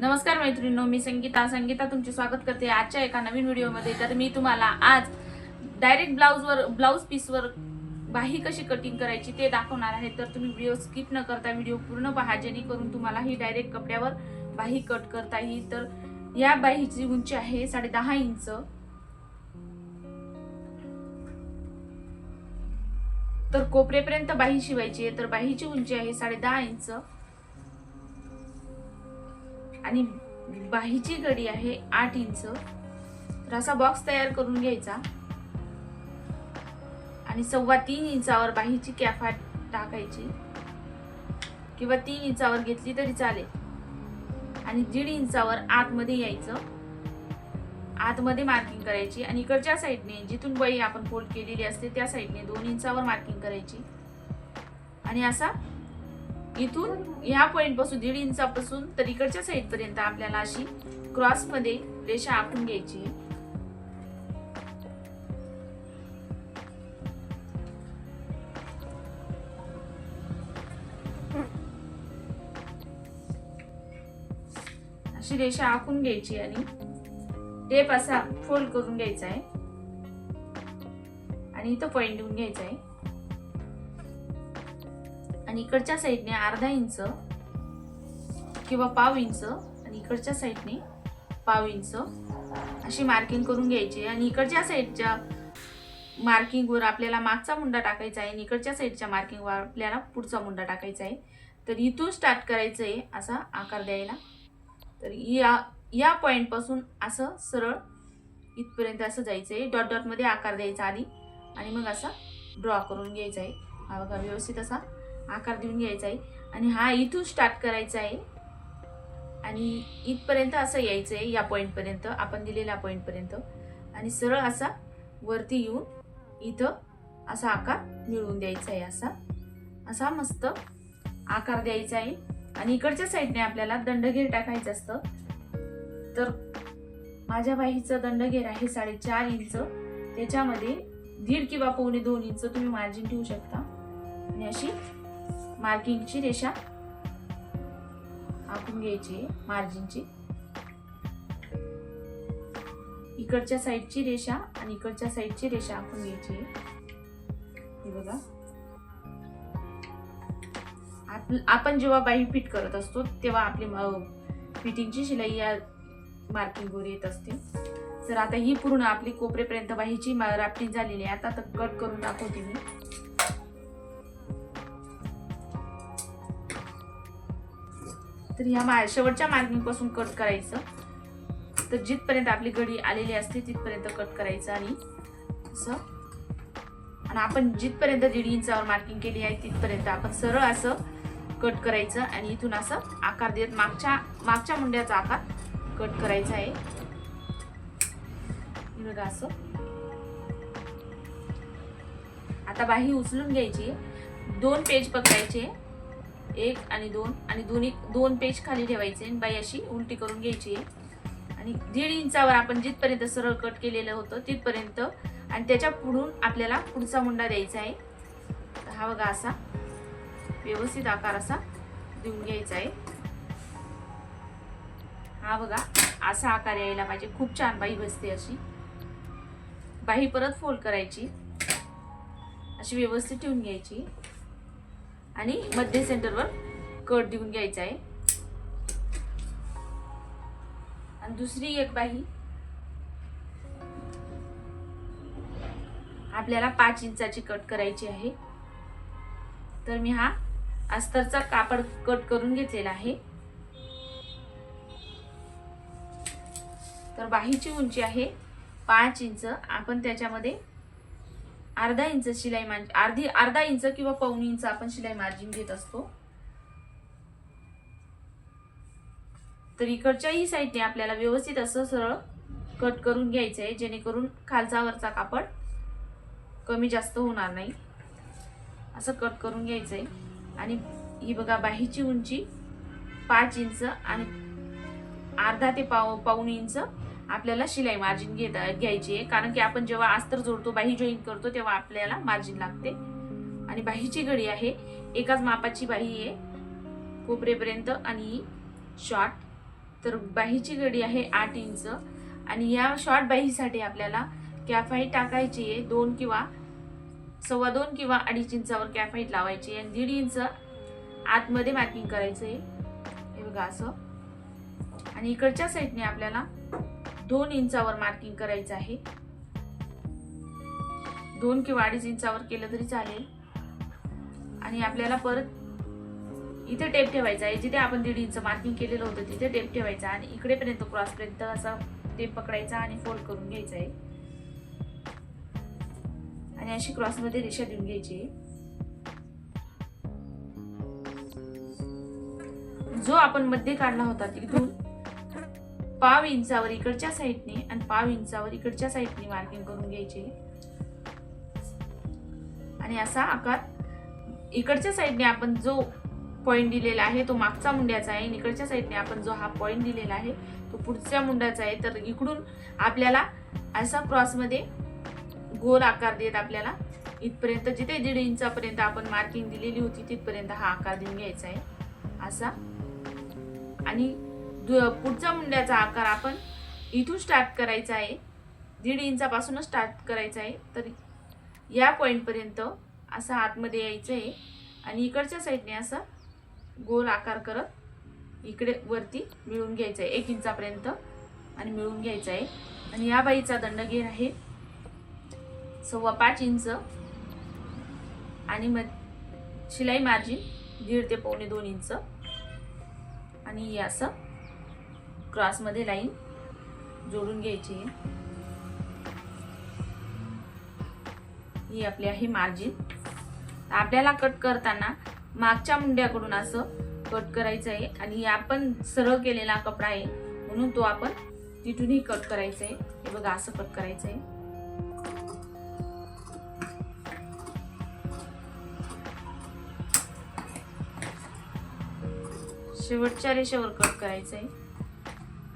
नमस्कार मैत्रिणींनो मी संगीता. संगीता तुमचे स्वागत करते आजच्या एका नवीन व्हिडिओमध्ये. तर मी तुम्हाला आज डायरेक्ट ब्लाऊजवर ब्लाऊज पीसवर बाही कशी कटिंग करायची ते दाखवणार आहे. तर तुम्ही व्हिडिओ स्किप न करता व्हिडिओ पूर्ण पहा जेणेकरून तुम्हाला ही डायरेक्ट कपड्यावर बाही कट करता येईल. तर या बाहीची उंची आहे साडे दहा इंच. तर कोपरेपर्यंत बाही शिवायची आहे. तर बाहीची उंची आहे साडे दहा इंच. आणि बाहीची गडी आहे आठ इंच. तर असा बॉक्स तयार करून घ्यायचा. आणि सव्वा तीन इंचावर बाहीची कॅफा टाकायची. किंवा तीन इंचावर घेतली तरी चालेल. आणि दीड इंचावर आतमध्ये यायचं. आतमध्ये मार्किंग करायची आणि इकडच्या साईडने जिथून बाई आपण फोल्ड केलेली असते त्या साईडने दोन इंचावर मार्किंग करायची. आणि असा इथून ह्या पॉइंटपासून दीड इंचापासून तर इकडच्या साईड पर्यंत आपल्याला अशी क्रॉसमध्ये रेषा आखून घ्यायची आहे. अशी रेषा आखून घ्यायची आणि टेप असा फोल्ड करून घ्यायचा आहे आणि इथं पॉइंट देऊन घ्यायचा आहे आणि इकडच्या साईडने अर्धा इंच किंवा पाव इंच आणि इकडच्या साईडने पाव इंच अशी मार्किंग करून घ्यायची. आणि इकडच्या साईडच्या मार्किंगवर आपल्याला मागचा मुंडा टाकायचा आहे आणि इकडच्या साईडच्या मार्किंगवर आपल्याला पुढचा मुंडा टाकायचा आहे. तर इथून स्टार्ट करायचं आहे असा आकार द्यायला. तर या या पॉईंटपासून असं सरळ इथपर्यंत असं जायचं आहे डॉट डॉटमध्ये आकार द्यायचा आधी. आणि मग असा ड्रॉ करून घ्यायचा आहे. हा बघा व्यवस्थित असा आकार देऊन घ्यायचा आहे. आणि हा इथून स्टार्ट करायचा आहे. आणि इथपर्यंत असं यायचं आहे या पॉईंटपर्यंत आपण दिलेल्या पॉईंटपर्यंत आणि सरळ असा वरती येऊन इथं असा आकार मिळवून द्यायचा आहे असा. असा मस्त आकार द्यायचा आहे. आणि इकडच्या साईडने आपल्याला दंडघेर टाकायचं असतं. तर माझ्या बाईचं दंडघेर आहे साडेचार इंच. त्याच्यामध्ये दीड किंवा पावणे दोन इंच तुम्ही मार्जिन ठेवू शकता. आणि अशी मार्किंगची रेषा. आखून घ्यायची मार्जिनची. इकडच्या साईडची रेषा आणि इकडच्या साईडची रेषा आखून घ्यायची. हे बघा. आप- आपण जेव्हा बाही फिट करत असतो तेव्हा आपली फिटिंगची शिलाई या मार्किंगवर येत असते. तर आता ही पूर्ण आपली कोपरेपर्यंत बाहीची राफ्टिंग झालेली आहे. आता तर कट करून दाखवते मी. तर ह्या मा शेवटच्या मार्किंगपासून कट करायचं. तर जिथपर्यंत आपली गडी आलेली असते तिथपर्यंत कट करायचं आणि असं. आणि आपण जिथपर्यंत दीड इंचावर मार्किंग केली आहे तिथपर्यंत आपण सरळ असं कट करायचं आणि इथून असं आकार देत मागच्या मागच्या मुंड्याचा आकार कट करायचा आहे. बघा असं. आता बाही उचलून घ्यायची. दोन पेज पकडायचे. एक आणि दोन आणि दोन्ही दोन पेज खाली ठेवायचे आणि बाई अशी उलटी करून घ्यायची. आणि दीड इंचावर आपण जिथपर्यंत सरळ कट केलेलं होतं तिथपर्यंत आणि त्याच्या पुढून आपल्याला पुढचा मुंडा द्यायचा आहे. हा बघा असा व्यवस्थित आकार असा देऊन घ्यायचा आहे. हा बघा असा आकार यायला पाहिजे. खूप छान बाई बसते अशी. बाही परत फोल्ड करायची. अशी व्यवस्थित ठेवून घ्यायची. आणि मध्य सेंटरवर कट देऊन घ्यायचा आहे. आणि दुसरी एक बाही आपल्याला पाच इंचाची कट करायची आहे. तर मी हा अस्तरचा कापड कट करून घेतलेला आहे. तर बाहीची उंची आहे पाच इंच. आपण त्याच्यामध्ये अर्धा इंच शिलाई मार्जिन अर्धी अर्धा इंच किंवा पाऊण इंच आपण शिलाई मार्जिन घेत असतो. तर इकडच्याही साईडने आपल्याला व्यवस्थित असं सरळ कट करून घ्यायचं आहे जेणेकरून खालचावरचा कापड कमी जास्त होणार नाही. असं कट करून घ्यायचं आहे आणि ही बघा बाहीची उंची पाच इंच आणि अर्धा ते पाव पाऊण इंच आपल्याला शिलाई मार्जिन घेता घ्यायची आहे. कारण की आपण जेव्हा अस्तर जोडतो बाही जॉईन करतो तेव्हा आपल्याला मार्जिन लागते. आणि बाहीची घडी आहे. एकाच मापाची बाही आहे कोपरेपर्यंत आणि शॉर्ट तर बाहीची घडी आहे आठ इंच आणि या शॉर्ट बाहीसाठी आपल्याला कॅफाईट टाकायची आहे. दोन किंवा सव्वा दोन किंवा अडीच इंचावर कॅफाईट लावायची आहे. आणि दीड इंच आतमध्ये मार्किंग करायचं आहे. हे बघा असं. आणि इकडच्या साईडने आपल्याला दोन इंचावर मार्किंग करायचं आहे. दोन किंवा अडीच इंचावर केलं तरी चालेल. आणि आपल्याला परत इथे टेप ठेवायचा आहे. जिथे आपण दीड इंच मार्किंग केलेलं होतं तिथे टेप ठेवायचा आणि इकडेपर्यंत क्रॉसपर्यंत असा टेप पकडायचा आणि फोल्ड करून घ्यायचा आहे. आणि अशी क्रॉसमध्ये रेषा देऊन घ्यायची आहे. जो आपण मध्ये काढला होता तिथून पाव इंचावर इकडच्या साईडने आणि पाव इंचावर इकडच्या साईडने मार्किंग करून घ्यायची. आणि असा आकार इकडच्या साईडने आपण जो पॉईंट दिलेला आहे तो मागचा मुंड्याचा आहे. आणि इकडच्या साईडने आपण जो हा पॉईंट दिलेला आहे तो पुढच्या मुंड्याचा आहे. तर इकडून आपल्याला असा क्रॉसमध्ये गोल आकार देत आपल्याला इथपर्यंत जिथे दीड इंचापर्यंत आपण मार्किंग दिलेली होती तिथपर्यंत हा आकार देऊन घ्यायचा आहे. असा. आणि पुढचा मुंड्याचा आकार आपण इथून स्टार्ट करायचा आहे. दीड इंचापासूनच स्टार्ट करायचा आहे. तर या पॉईंटपर्यंत असा आतमध्ये यायचं आहे. आणि इकडच्या साईडने असं गोल आकार करत इकडे वरती मिळून घ्यायचं आहे. एक इंचापर्यंत आणि मिळून घ्यायचं आहे. आणि या बाईचा दंडगेर आहे. सव्वा पाच इंच. आणि मग शिलाई मार्जिन दीड ते पावणे दोन इंच. आणि असं क्रॉसमध्ये लाईन जोडून घ्यायची. आहे ही आपली आहे मार्जिन आपल्याला कट करताना मागच्या मुंड्याकडून असं कट करायचं आहे आणि आपण सरळ केलेला कपडा आहे म्हणून तो आपण तिथूनही कट करायचा आहे. हे बघा असं कट करायचं आहे. शेवटच्या रेषेवर कट करायचं आहे.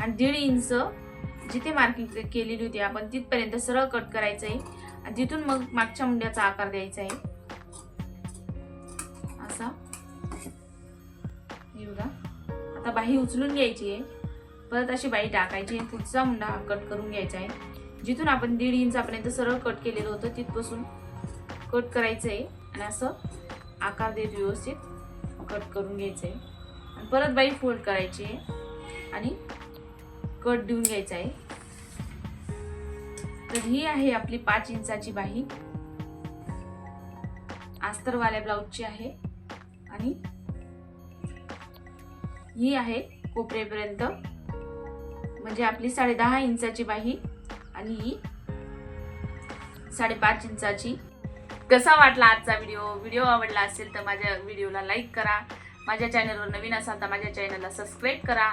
आणि दीड इंच जिथे मार्किंग केलेली होती आपण तिथपर्यंत सरळ कट करायचं आहे आणि तिथून मग मागच्या मुंड्याचा आकार द्यायचा आहे असा येऊ आता बाही उचलून घ्यायची आहे परत अशी बाई टाकायची आहे पुढचा मुंडा कट करून घ्यायचा आहे जिथून आपण दीड इंचापर्यंत सरळ कट केलेलं होतं तिथपासून कट करायचं आहे आणि असं आकार देत व्यवस्थित कट करून घ्यायचं आहे आणि परत बाई फोल्ड करायची आहे आणि कट देऊन घ्यायचा आहे. तर ही आहे आपली पाच इंचाची बाही. आस्तरवाल्या ब्लाऊजची आहे. आणि ही आहे कोपरेपर्यंत. म्हणजे आपली साडे दहा इंचाची बाही आणि ही साडेपाच इंचाची. कसा वाटला आजचा व्हिडिओ? व्हिडिओ आवडला असेल तर माझ्या व्हिडिओला लाईक करा. माझ्या चॅनलवर नवीन असाल तर माझ्या चॅनलला सबस्क्राईब करा.